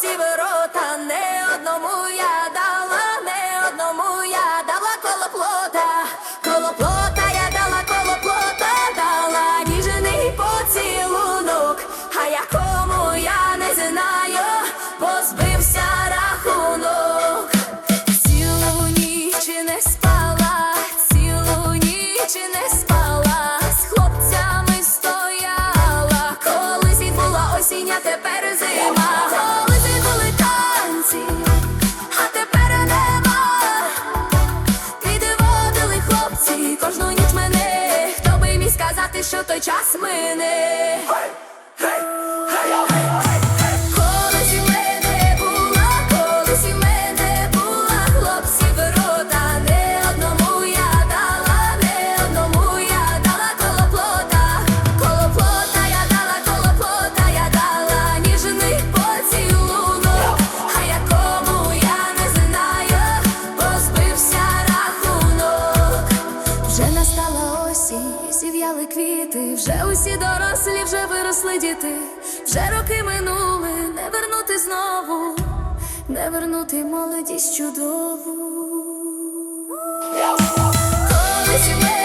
see, you. час мине. квіти, вже усі дорослі, вже виросли діти, вже роки минули, не вернути знову, не вернути молодість чудову. Колись